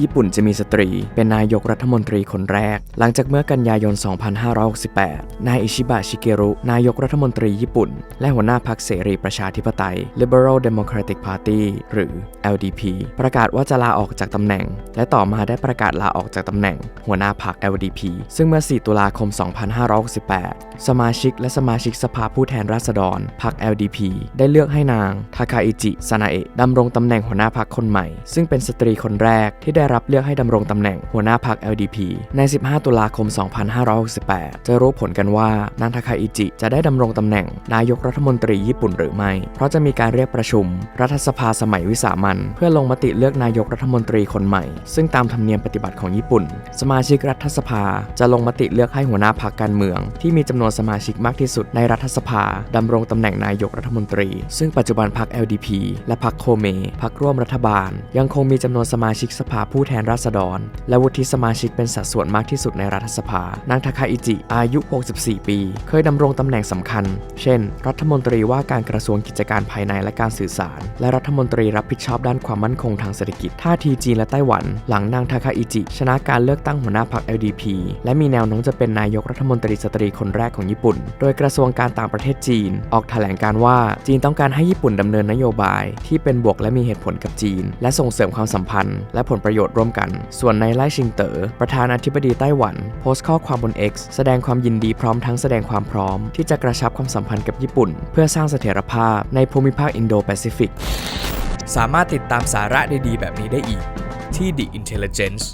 ญี่ปุ่นจะมีสตรี เป็นนายกรัฐมนตรีคนแรก หลังจากเมื่อกันยายน 2568 นายอิชิบะชิเกรุ นายกรัฐมนตรีญี่ปุ่น และหัวหน้าพรรคเสรีประชาธิปไตย Liberal Democratic Party หรือ LDP ประกาศว่าจะลาออกจากตำแหน่ง และต่อมาได้ประกาศลาออกจากตำแหน่ง หัวหน้าพรรค LDP ซึ่งเมื่อ 4 ตุลาคม 2568 สมาชิกและสมาชิกสภาผู้แทนราษฎรพรรค LDP ได้เลือกให้นางทาคาอิจิซานาเอะดำรงตำแหน่งหัวหน้าพรรคคนใหม่ ซึ่งเป็นสตรีคนแรกที่ได้รับเลือกให้ดำรงตำแหน่งหัวหน้าพรรค LDP ใน 15 ตุลาคม 2568 จะรู้ผลกันว่านางทาคาอิจิ จะได้ดำรงตำแหน่งนายกรัฐมนตรีญี่ปุ่นหรือไม่ เพราะจะมีการเรียกประชุม รัฐสภาสมัยวิสามันเพื่อลงมติเลือกนายกรัฐมนตรีคนใหม่ ซึ่งตามธรรมเนียมปฏิบัติของญี่ปุ่น สมาชิกรัฐสภาจะลงมติเลือกให้หัวหน้าพรรคการเมือง ที่มีจำนวนสมาชิกมากที่สุดในรัฐสภาดำรงตำแหน่งนายกรัฐมนตรี ซึ่งปัจจุบันพรรค LDP และพรรคโคเมพรรคร่วมรัฐบาล ยังคงมีจำนวนสมาชิกสภาผูู้้แทนราษฎร และวุฒิสมาชิกเป็นสัดส่วนมากที่สุดในรัฐสภา นางทาคาอิจิ อายุ 64 ปี เคยดำรงตำแหน่งสำคัญ เช่น รัฐมนตรีว่าการกระทรวงกิจการภายในและการสื่อสาร และรัฐมนตรีรับผิดชอบด้านความมั่นคงทางเศรษฐกิจ ท่าทีจีนและไต้หวัน หลังนางทาคาอิจิ ชนะการเลือกตั้งหัวหน้าพรรค LDP และมีแนวโน้มจะเป็นนายกรัฐมนตรีสตรีคนแรกของญี่ปุ่น โดยกระทรวงการต่างประเทศจีน ออกแถลงการว่าจีนต้องการให้ญี่ปุ่นดำเนินนโยบาย ที่เป็นบวกและมีเหตุผลกับจีน และส่งเสริมความสัมพันธ์ และผลประโยยชน์ร่วมกัน ส่วนในไล่ชิงเตอ๋อประธานาธิบดีไต้หวัน โพสต์ข้อความบน X แสดงความยินดีพร้อมทั้งแสดงความพร้อม ที่จะกระชับความสัมพันธ์กับญี่ปุ่น เพื่อสร้างเสถียรภาพในภูมิภาคอินโดแปซิฟิกสามารถติดตามสาระดีๆแบบนี้ได้อีกที่ The Intelligence